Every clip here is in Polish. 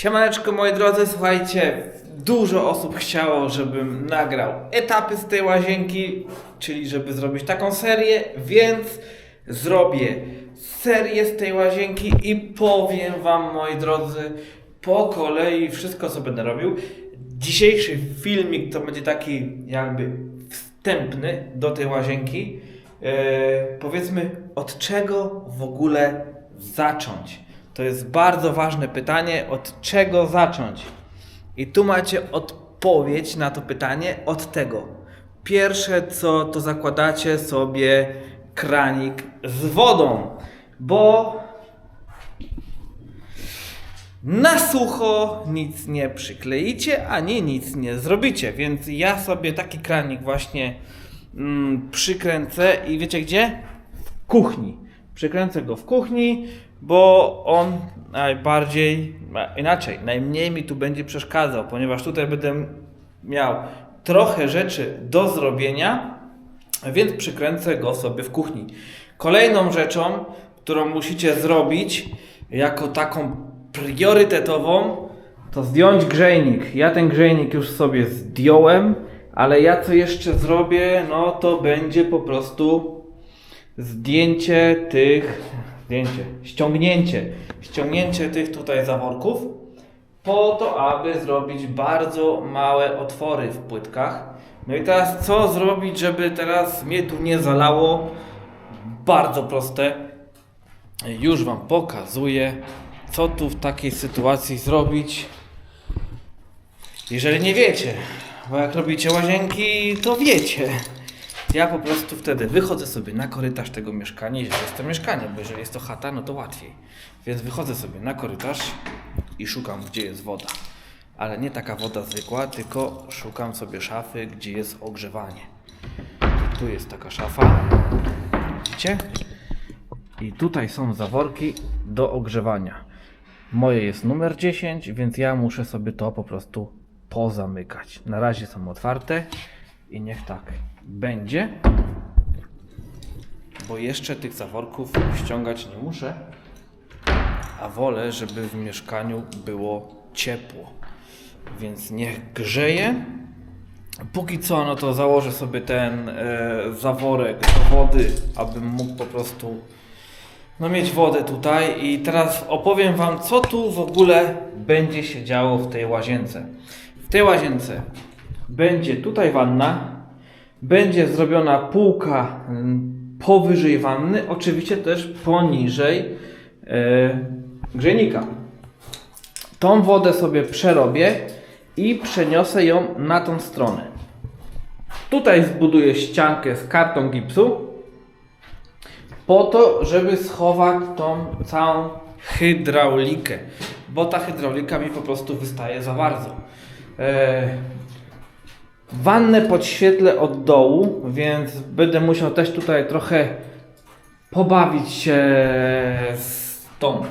Siemaneczko moi drodzy, słuchajcie, dużo osób chciało, żebym nagrał etapy z tej łazienki, czyli żeby zrobić taką serię, więc zrobię serię z tej łazienki i powiem wam moi drodzy po kolei wszystko co będę robił. Dzisiejszy filmik to będzie taki jakby wstępny do tej łazienki. E, powiedzmy, od czego w ogóle zacząć? To jest bardzo ważne pytanie, od czego zacząć? I tu macie odpowiedź na to pytanie od tego. Pierwsze co to zakładacie sobie kranik z wodą, bo na sucho nic nie przykleicie, ani nic nie zrobicie. Więc ja sobie taki kranik właśnie mm, przykręcę i wiecie gdzie? W kuchni. Przykręcę go w kuchni, bo on najbardziej, inaczej, najmniej mi tu będzie przeszkadzał, ponieważ tutaj będę miał trochę rzeczy do zrobienia, więc przykręcę go sobie w kuchni. Kolejną rzeczą, którą musicie zrobić jako taką priorytetową, to zdjąć grzejnik. Ja ten grzejnik już sobie zdjąłem, ale ja co jeszcze zrobię, no to będzie po prostu zdjęcie tych, zdjęcie, ściągnięcie, ściągnięcie tych tutaj zaworków po to, aby zrobić bardzo małe otwory w płytkach. No i teraz co zrobić, żeby teraz mnie tu nie zalało? Bardzo proste. Już Wam pokazuję, co tu w takiej sytuacji zrobić. Jeżeli nie wiecie, bo jak robicie łazienki, to wiecie. Ja po prostu wtedy wychodzę sobie na korytarz tego mieszkania, jeżeli jest to mieszkanie, bo jeżeli jest to chata, no to łatwiej. Więc wychodzę sobie na korytarz i szukam, gdzie jest woda. Ale nie taka woda zwykła, tylko szukam sobie szafy, gdzie jest ogrzewanie. Tu jest taka szafa. Widzicie? I tutaj są zaworki do ogrzewania. Moje jest numer 10, więc ja muszę sobie to po prostu pozamykać. Na razie są otwarte i niech tak będzie. Bo jeszcze tych zaworków ściągać nie muszę, a wolę, żeby w mieszkaniu było ciepło. Więc niech grzeje. Póki co, no to założę sobie ten e, zaworek do wody, abym mógł po prostu no, mieć wodę tutaj. I teraz opowiem Wam, co tu w ogóle będzie się działo w tej łazience. W tej łazience będzie tutaj wanna, będzie zrobiona półka mm, powyżej wanny, oczywiście też poniżej e, grzejnika. Tą wodę sobie przerobię i przeniosę ją na tą stronę. Tutaj zbuduję ściankę z kartą gipsu po to, żeby schować tą całą hydraulikę, bo ta hydraulika mi po prostu wystaje za bardzo. Wannę podświetlę od dołu, więc będę musiał też tutaj trochę pobawić się z tą,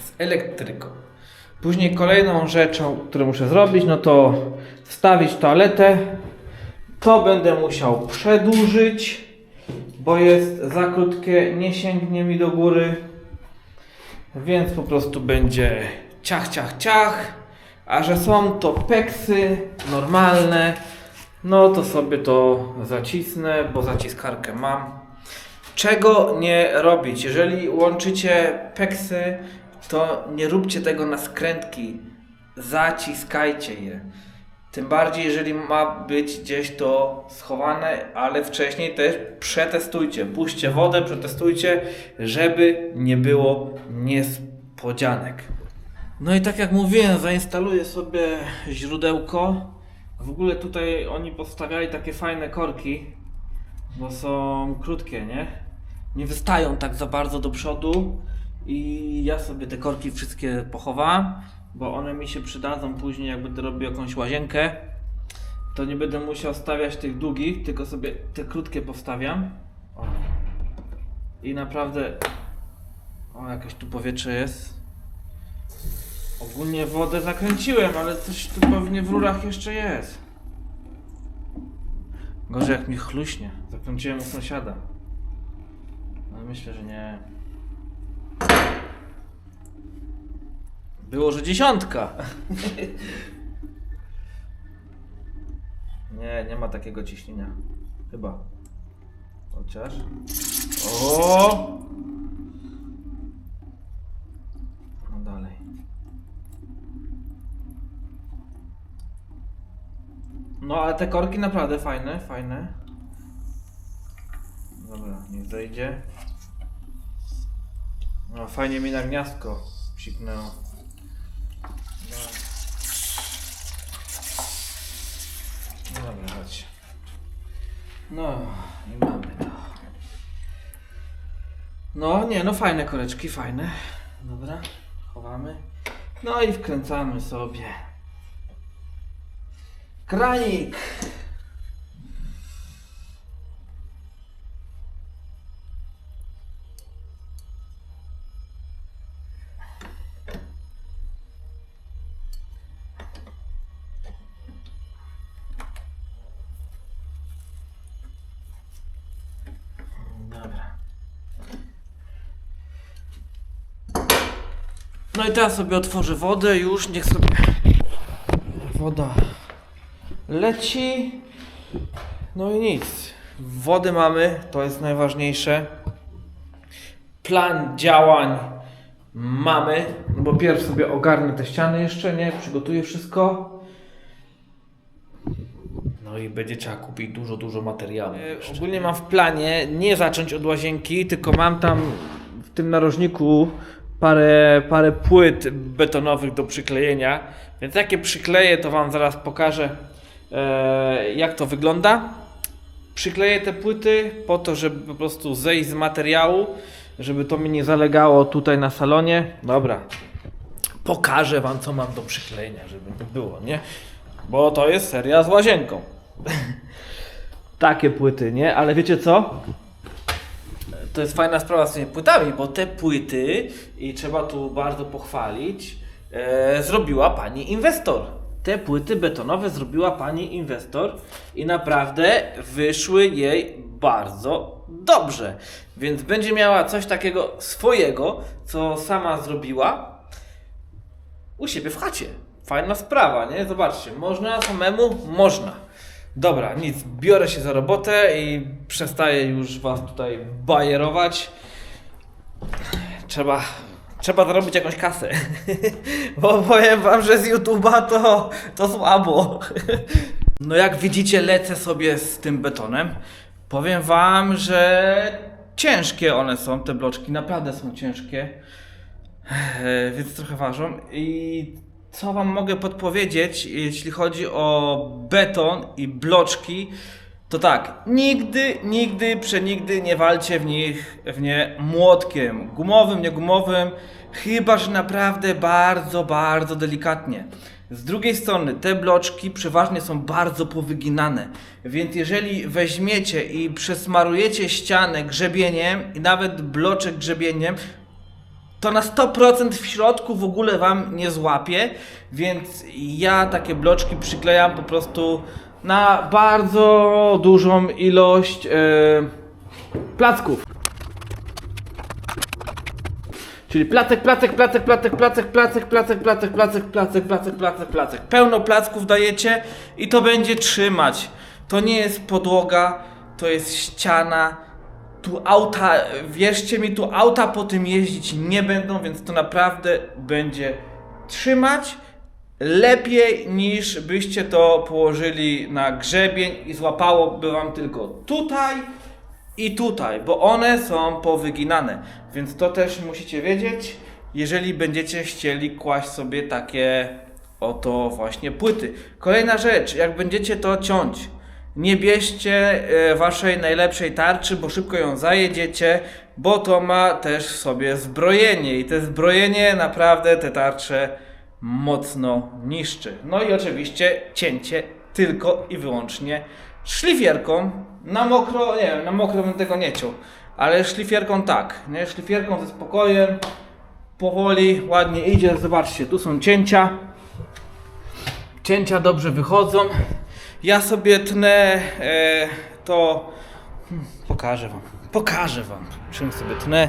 z elektryką. Później kolejną rzeczą, którą muszę zrobić, no to wstawić toaletę. To będę musiał przedłużyć, bo jest za krótkie, nie sięgnie mi do góry. Więc po prostu będzie ciach, ciach, ciach. A że są to peksy normalne, no to sobie to zacisnę, bo zaciskarkę mam. Czego nie robić? Jeżeli łączycie peksy, to nie róbcie tego na skrętki. Zaciskajcie je. Tym bardziej, jeżeli ma być gdzieś to schowane, ale wcześniej też przetestujcie. Puśćcie wodę, przetestujcie, żeby nie było niespodzianek. No i tak jak mówiłem, zainstaluję sobie źródełko. W ogóle tutaj oni postawiali takie fajne korki, bo są krótkie, nie? Nie wystają tak za bardzo do przodu i ja sobie te korki wszystkie pochowałem, bo one mi się przydadzą później, jak będę robił jakąś łazienkę. To nie będę musiał stawiać tych długich, tylko sobie te krótkie postawiam. O. I naprawdę. O, jakieś tu powietrze jest. Ogólnie wodę zakręciłem, ale coś tu pewnie w rurach jeszcze jest. Gorzej jak mi chluśnie. Zakręciłem u sąsiada. Ale myślę, że nie. Było, że dziesiątka. nie, nie ma takiego ciśnienia. Chyba. Chociaż. O! No dalej. No ale te korki naprawdę fajne, fajne. Dobra, niech zejdzie. No fajnie mi na gniazdko psiknęło. No. Dobra, chodź. No i mamy to. No nie, no fajne koreczki, fajne. Dobra, chowamy. No i wkręcamy sobie. Kranik! No i teraz sobie otworzę wodę już, niech sobie woda leci. No i nic. Wody mamy, to jest najważniejsze. Plan działań mamy, bo pierw sobie ogarnę te ściany jeszcze, nie? Przygotuję wszystko. No i będzie trzeba kupić dużo, dużo materiału. E, ogólnie mam w planie nie zacząć od łazienki, tylko mam tam w tym narożniku parę, parę płyt betonowych do przyklejenia. Więc jakie przykleję, to Wam zaraz pokażę, jak to wygląda. Przykleję te płyty po to, żeby po prostu zejść z materiału, żeby to mi nie zalegało tutaj na salonie. Dobra, pokażę Wam, co mam do przyklejenia, żeby to było, nie? Bo to jest seria z łazienką. Takie płyty, nie? Ale wiecie co? To jest fajna sprawa z tymi płytami, bo te płyty, i trzeba tu bardzo pochwalić, e, zrobiła pani inwestor. Te płyty betonowe zrobiła pani inwestor i naprawdę wyszły jej bardzo dobrze. Więc będzie miała coś takiego swojego, co sama zrobiła, u siebie w chacie. Fajna sprawa, nie? Zobaczcie, można samemu? Można. Dobra, nic, biorę się za robotę i przestaję już was tutaj bajerować. Trzeba, trzeba zarobić jakąś kasę. Bo powiem wam, że z YouTube'a to, to słabo. No jak widzicie, lecę sobie z tym betonem. Powiem wam, że ciężkie one są, te bloczki, naprawdę są ciężkie. Więc trochę ważą. I co Wam mogę podpowiedzieć, jeśli chodzi o beton i bloczki, to tak, nigdy, nigdy, przenigdy nie walcie w nich, w nie młotkiem, gumowym, niegumowym, chyba, że naprawdę bardzo, bardzo delikatnie. Z drugiej strony te bloczki przeważnie są bardzo powyginane, więc jeżeli weźmiecie i przesmarujecie ścianę grzebieniem i nawet bloczek grzebieniem, to na 100% w środku w ogóle Wam nie złapie, więc ja takie bloczki przyklejam po prostu na bardzo dużą ilość e, placków. Czyli placek, placek, placek, placek, placek, placek, placek, placek, placek, placek, placek, placek, placek. Pełno placków dajecie i to będzie trzymać. To nie jest podłoga, to jest ściana. Tu auta, wierzcie mi, tu auta po tym jeździć nie będą, więc to naprawdę będzie trzymać lepiej niż byście to położyli na grzebień i złapałoby wam tylko tutaj i tutaj, bo one są powyginane. Więc to też musicie wiedzieć, jeżeli będziecie chcieli kłaść sobie takie oto właśnie płyty. Kolejna rzecz, jak będziecie to ciąć, nie bierzcie e, waszej najlepszej tarczy, bo szybko ją zajedziecie, bo to ma też w sobie zbrojenie i te zbrojenie naprawdę te tarcze mocno niszczy. No i oczywiście cięcie tylko i wyłącznie szlifierką. Na mokro, nie wiem, na mokro bym tego nie ciął, ale szlifierką tak, nie? Szlifierką ze spokojem, powoli, ładnie idzie. Zobaczcie, tu są cięcia. Cięcia dobrze wychodzą. Ja sobie tnę e, to. Hmm, pokażę wam. Pokażę wam, czym sobie tnę.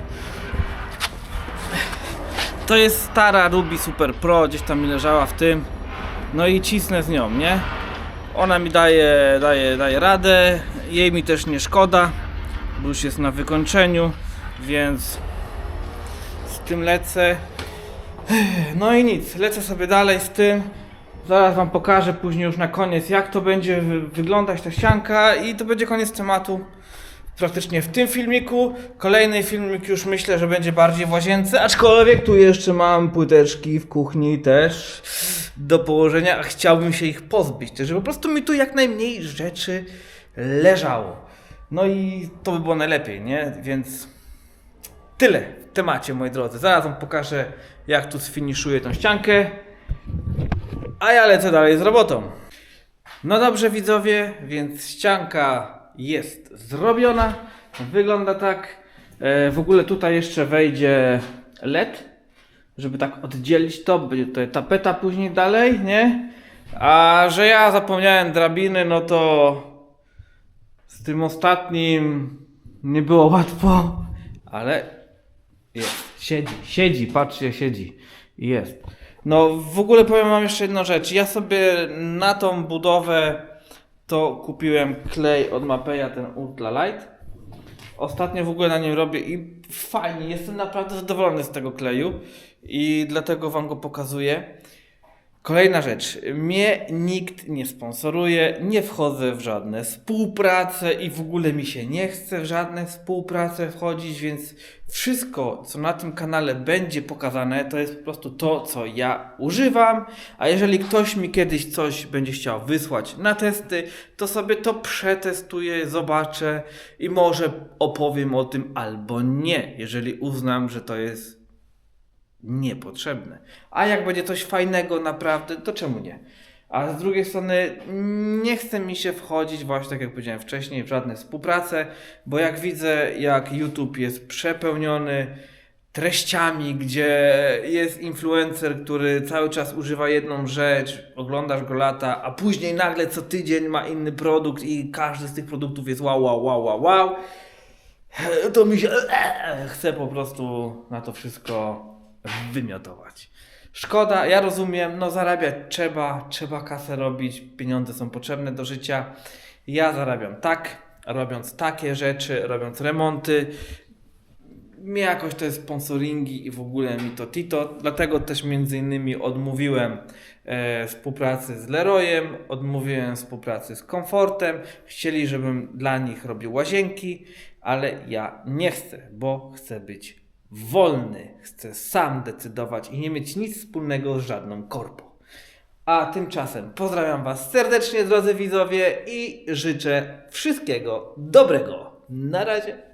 To jest stara Ruby Super Pro, gdzieś tam mi leżała w tym. No i cisnę z nią, nie? Ona mi daje, daje, daje radę, jej mi też nie szkoda, bo już jest na wykończeniu, więc z tym lecę. No i nic, lecę sobie dalej z tym. Zaraz wam pokażę później już na koniec jak to będzie wy- wyglądać ta ścianka i to będzie koniec tematu. Praktycznie w tym filmiku. Kolejny filmik już myślę, że będzie bardziej w łazience, aczkolwiek tu jeszcze mam płyteczki w kuchni też do położenia, a chciałbym się ich pozbyć, żeby po prostu mi tu jak najmniej rzeczy leżało. No i to by było najlepiej, nie? Więc tyle w temacie, moi drodzy. Zaraz wam pokażę, jak tu sfiniszuję tą ściankę. A ja lecę dalej z robotą. No dobrze, widzowie, więc ścianka jest zrobiona. Wygląda tak. E, w ogóle tutaj jeszcze wejdzie LED, żeby tak oddzielić to. Będzie tutaj tapeta później dalej, nie? A że ja zapomniałem drabiny, no to z tym ostatnim nie było łatwo, ale jest, siedzi, siedzi, patrzcie, siedzi. Jest. No w ogóle powiem wam jeszcze jedną rzecz. Ja sobie na tą budowę to kupiłem klej od Mapeya, ten Ultra Light. Ostatnio w ogóle na nim robię i fajnie, jestem naprawdę zadowolony z tego kleju i dlatego wam go pokazuję. Kolejna rzecz. Mnie nikt nie sponsoruje, nie wchodzę w żadne współprace i w ogóle mi się nie chce w żadne współprace wchodzić, więc wszystko, co na tym kanale będzie pokazane, to jest po prostu to, co ja używam. A jeżeli ktoś mi kiedyś coś będzie chciał wysłać na testy, to sobie to przetestuję, zobaczę i może opowiem o tym albo nie, jeżeli uznam, że to jest niepotrzebne. A jak będzie coś fajnego naprawdę, to czemu nie? A z drugiej strony nie chce mi się wchodzić, właśnie tak jak powiedziałem wcześniej, w żadne współprace, bo jak widzę, jak YouTube jest przepełniony treściami, gdzie jest influencer, który cały czas używa jedną rzecz, oglądasz go lata, a później nagle co tydzień ma inny produkt i każdy z tych produktów jest wow, wow, wow, wow, wow, to mi się chce po prostu na to wszystko wymiotować. Szkoda, ja rozumiem, no zarabiać trzeba, trzeba kasę robić, pieniądze są potrzebne do życia. Ja zarabiam tak, robiąc takie rzeczy, robiąc remonty. Mnie jakoś te sponsoringi i w ogóle mi to tito, dlatego też między innymi odmówiłem e, współpracy z Leroyem, odmówiłem współpracy z Komfortem. Chcieli, żebym dla nich robił łazienki, ale ja nie chcę, bo chcę być wolny, chcę sam decydować i nie mieć nic wspólnego z żadną korpą. A tymczasem pozdrawiam Was serdecznie, drodzy widzowie, i życzę wszystkiego dobrego. Na razie.